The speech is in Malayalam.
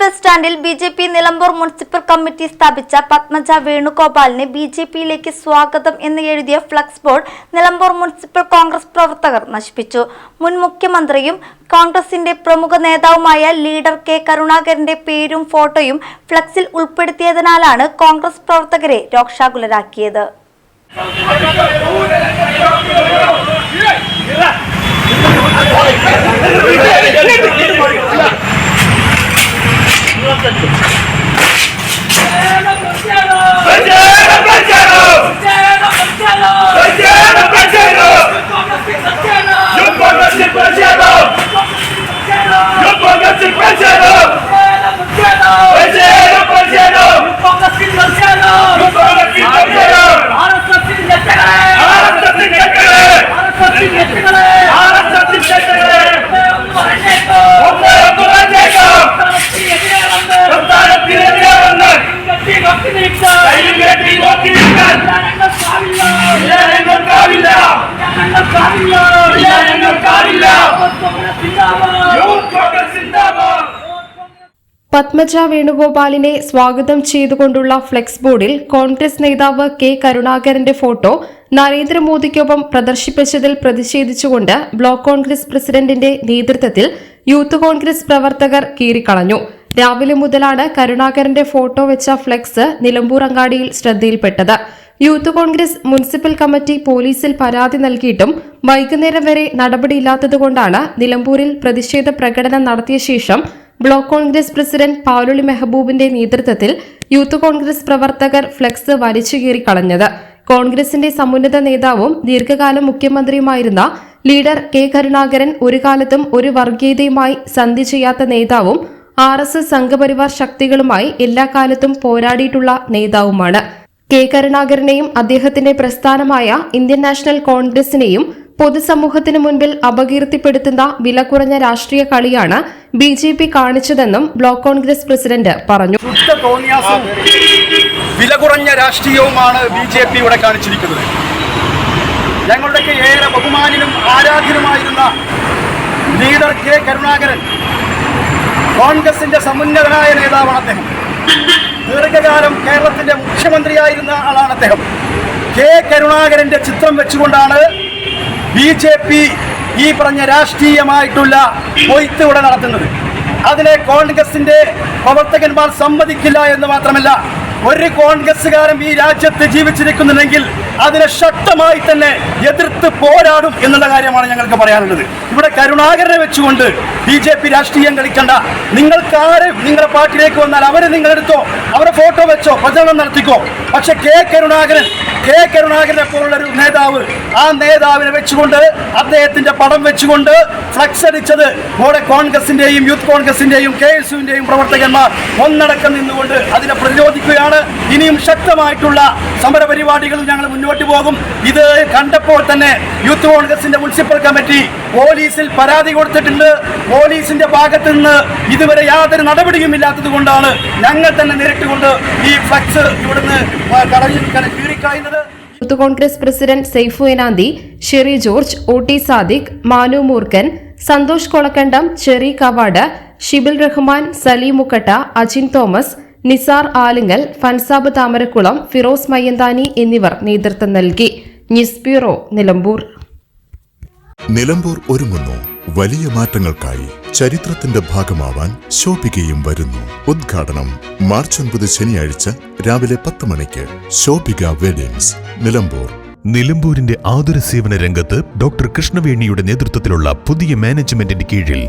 ബസ് സ്റ്റാൻഡിൽ B J P Nilambur municipal committee സ്ഥാപിച്ച പത്മജ വേണുഗോപാലിന് ബി ജെ പിയിലേക്ക് സ്വാഗതം എന്ന് എഴുതിയ flex board Nilambur municipal Congress പ്രവർത്തകർ നശിപ്പിച്ചു. മുൻ മുഖ്യമന്ത്രിയും കോൺഗ്രസിന്റെ പ്രമുഖ നേതാവുമായ ലീഡർ കെ കരുണാകരന്റെ പേരും ഫോട്ടോയും ഫ്ലക്സിൽ ഉൾപ്പെടുത്തിയതിനാലാണ് കോൺഗ്രസ് പ്രവർത്തകരെ രോക്ഷാകുലരാക്കിയത്. പത്മജ വേണുഗോപാലിനെ സ്വാഗതം ചെയ്തുകൊണ്ടുള്ള ഫ്ലെക്സ് ബോർഡിൽ കോൺഗ്രസ് നേതാവ് കെ കരുണാകരന്റെ ഫോട്ടോ നരേന്ദ്രമോദിക്കൊപ്പം പ്രദർശിപ്പിച്ചതിൽ പ്രതിഷേധിച്ചുകൊണ്ട് ബ്ലോക്ക് കോൺഗ്രസ് പ്രസിഡന്റിന്റെ നേതൃത്വത്തിൽ യൂത്ത് കോൺഗ്രസ് പ്രവർത്തകർ കീറിക്കളഞ്ഞു. രാവിലെ മുതലാണ് കരുണാകരന്റെ ഫോട്ടോ വെച്ച ഫ്ലെക്സ് നിലമ്പൂർ അങ്ങാടിയിൽ ശ്രദ്ധയിൽപ്പെട്ടത്. യൂത്ത് കോൺഗ്രസ് മുനിസിപ്പൽ കമ്മിറ്റി പോലീസിൽ പരാതി നൽകിയിട്ടും വൈകുന്നേരം വരെ നടപടിയില്ലാത്തതുകൊണ്ടാണ് നിലമ്പൂരിൽ പ്രതിഷേധ പ്രകടനം നടത്തിയ ശേഷം ബ്ലോക്ക് കോൺഗ്രസ് പ്രസിഡന്റ് പാലുളി മെഹബൂബിന്റെ നേതൃത്വത്തിൽ യൂത്ത് കോൺഗ്രസ് പ്രവർത്തകർ ഫ്ലെക്സ് വലിച്ചുകീറി കളഞ്ഞത്. കോൺഗ്രസിന്റെ സമുന്നത നേതാവും ദീർഘകാലം മുഖ്യമന്ത്രിയുമായിരുന്ന ലീഡർ കെ കരുണാകരൻ ഒരു കാലത്തും ഒരു വർഗീയതയുമായി സന്ധി ചെയ്യാത്ത നേതാവും ആർ എസ് എസ് സംഘപരിവാർ ശക്തികളുമായി എല്ലാ കാലത്തും പോരാടിയിട്ടുള്ള നേതാവുമാണ്. കെ കരുണാകരനെയും അദ്ദേഹത്തിന്റെ പ്രസ്ഥാനമായ ഇന്ത്യൻ നാഷണൽ കോൺഗ്രസിനെയും പൊതുസമൂഹത്തിനു മുൻപിൽ അപകീർത്തിപ്പെടുത്തുന്ന വില കുറഞ്ഞ രാഷ്ട്രീയ കളിയാണ് ബി ജെ പി കാണിച്ചതെന്നും ബ്ലോക്ക് കോൺഗ്രസ് പ്രസിഡന്റ് പറഞ്ഞു. വിലകുറഞ്ഞ രാഷ്ട്രീയവുമാണ് ബി ജെ പി ഇവിടെ കാണിച്ചിരിക്കുന്നത്. ഞങ്ങളുടെയൊക്കെ ഏറെ ബഹുമാനിനും ആരാധ്യനുമായിരുന്ന ലീഡർ കെ കരുണാകരൻ കോൺഗ്രസിന്റെ സമുന്നതനായ നേതാവാണ് അദ്ദേഹം. ദീർഘകാലം കേരളത്തിന്റെ മുഖ്യമന്ത്രിയായിരുന്ന ആളാണ് അദ്ദേഹം. കെ കരുണാകരന്റെ ചിത്രം വെച്ചുകൊണ്ടാണ് ബി ജെ പി ഈ പറഞ്ഞ രാഷ്ട്രീയമായിട്ടുള്ള കൊയ്ത്ത് ഇവിടെ നടത്തുന്നത്. അതിനെ കോൺഗ്രസിന്റെ പ്രവർത്തകന്മാർ സമ്മതിക്കില്ല എന്ന് മാത്രമല്ല ഒരു കോൺഗ്രസ്സുകാരൻ ഈ രാജ്യത്ത് ജീവിച്ചിരിക്കുന്നുണ്ടെങ്കിൽ അതിനെ ശക്തമായി തന്നെ എതിർത്ത് പോരാടും എന്നുള്ള കാര്യമാണ് ഞങ്ങൾക്ക് പറയാനുള്ളത്. ഇവിടെ കരുണാകരനെ വെച്ചുകൊണ്ട് ബി ജെ പി രാഷ്ട്രീയം കളിക്കണ്ട. നിങ്ങൾക്ക് ആര് നിങ്ങളുടെ പാർട്ടിയിലേക്ക് വന്നാൽ അവരെ നിങ്ങളെടുത്തോ അവരെ ഫോട്ടോ വെച്ചോ? പ്രചരണം നടത്തിക്കോ? പക്ഷെ കെ കരുണാകരൻ കെ കരുണാകരനെ പോലുള്ള ഒരു നേതാവ് ആ നേതാവിനെ വെച്ചുകൊണ്ട് അദ്ദേഹത്തിന്റെ പടം വെച്ചുകൊണ്ട് ഫ്ലക്സ് അടിച്ചത് ഇവിടെ കോൺഗ്രസിന്റെയും യൂത്ത് കോൺഗ്രസിന്റെയും കെ എസ് യുവിന്റെയും പ്രവർത്തകന്മാർ ഒന്നടക്കം നിന്നുകൊണ്ട് അതിനെ പ്രതിരോധിക്കുകയാണ്. ഇനിയും ശക്തമായിട്ടുള്ള സമരപരിപാടികളും ഞങ്ങൾ മുന്നോട്ട് പോകും. ഇത് കണ്ടപ്പോൾ തന്നെ യൂത്ത് കോൺഗ്രസിന്റെ മുനിസിപ്പൽ കമ്മിറ്റി പോലീസിൽ പരാതി കൊടുത്തിട്ടുണ്ട്. പോലീസിന്റെ ഭാഗത്ത് നിന്ന് ഇതുവരെ യാതൊരു നടപടിയും ഇല്ലാത്തത് കൊണ്ടാണ് ഞങ്ങൾ തന്നെ നേരിട്ടുകൊണ്ട് ഈ ഫ്ലക്സ് ഇവിടുന്ന് കടലിൽ കീറിക്കളയുന്നത് youth Congress president Saifu Enanthi Sherry George O T Sadiq Manu Moorkkan Santhosh Kolakkandam Cheri Kavad Shibil Rahman Saleem Mukkatta Ajin Thomas Nisar Alingal Fansab Thamarakkulam Firoz Mayyanthani എന്നിവർ നേതൃത്വം നൽകി. News bureau Nilambur. നിലമ്പൂർ ഒരുങ്ങുന്നു. വലിയ മാറ്റങ്ങൾക്കായി ചരിത്രത്തിന്റെ ഭാഗമാവാൻ ശോഭികയും വരുന്നു. ഉദ്ഘാടനം മാർച്ച് ഒൻപത് ശനിയാഴ്ച രാവിലെ പത്ത് മണിക്ക്. ശോഭിക വെഡിങ്സ് നിലമ്പൂർ. നിലമ്പൂരിന്റെ ആതുര സേവന രംഗത്ത് ഡോക്ടർ കൃഷ്ണവേണിയുടെ നേതൃത്വത്തിലുള്ള പുതിയ മാനേജ്മെന്റിന്റെ കീഴിൽ